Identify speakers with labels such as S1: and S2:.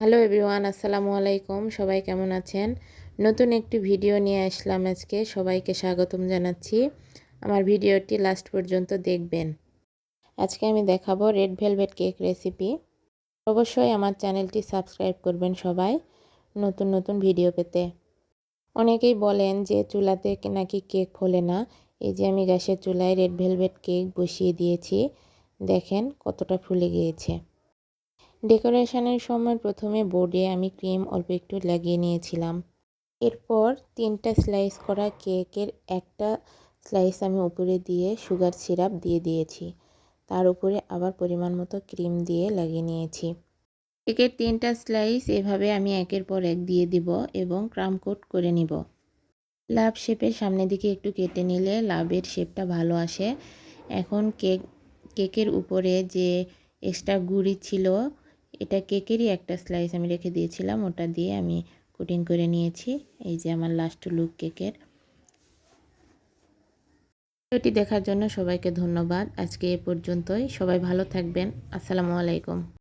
S1: Hello everyone আসসালামু আলাইকুম সবাই কেমন আছেন? নতুন একটি ভিডিও নিয়ে আসলাম আজকে। সবাইকে স্বাগতম জানাচ্ছি। আমার ভিডিওটি লাস্ট পর্যন্ত দেখবেন। আজকে আমি দেখাবো রেড ভেলভেট কেক রেসিপি অবশ্যই আমার চ্যানেলটি সাবস্ক্রাইব করবেন সবাই নতুন নতুন ভিডিও পেতে। অনেকেই বলেন যে চুলাতে নাকি কেক ফোলে না। এই যে আমি গ্যাসের চুলায় রেড ভেলভেট কেক বসিয়ে দিয়েছি। দেখেন কতটা ফুলে গিয়েছে। ডেকোরেশনের সময় প্রথমে বোর্ডে আমি ক্রিম অল্প একটু লাগিয়ে নিয়েছিলাম। এরপর তিনটা স্লাইস করা কেকের একটা স্লাইস আমি উপরে দিয়ে সুগার সিরাপ দিয়ে দিয়েছি। তার উপরে আবার পরিমাণ মতো ক্রিম দিয়ে লাগিয়ে নিয়েছি। কেকের তিনটা স্লাইস এভাবে আমি একের পর এক দিয়ে দিব এবং ক্রাম কোট করে নিব। লাভ শেপের সামনের দিকে একটু কেটে নিলে লাভের শেপটা ভালো আসে। এখন কেক, কেকের উপরে যে এক্সট্রা গুড়ি ছিল এটা কেকেরই একটা স্লাইস আমি রেখে দিয়েছিলাম, ওটা দিয়ে আমি কুটিং করে নিয়েছি, এই যে আমার লাস্ট লুক কেকের। ভিডিওটি দেখার জন্য সবাইকে ধন্যবাদ, আজকে এ পর্যন্তই, সবাই ভালো থাকবেন, আসসালামু আলাইকুম।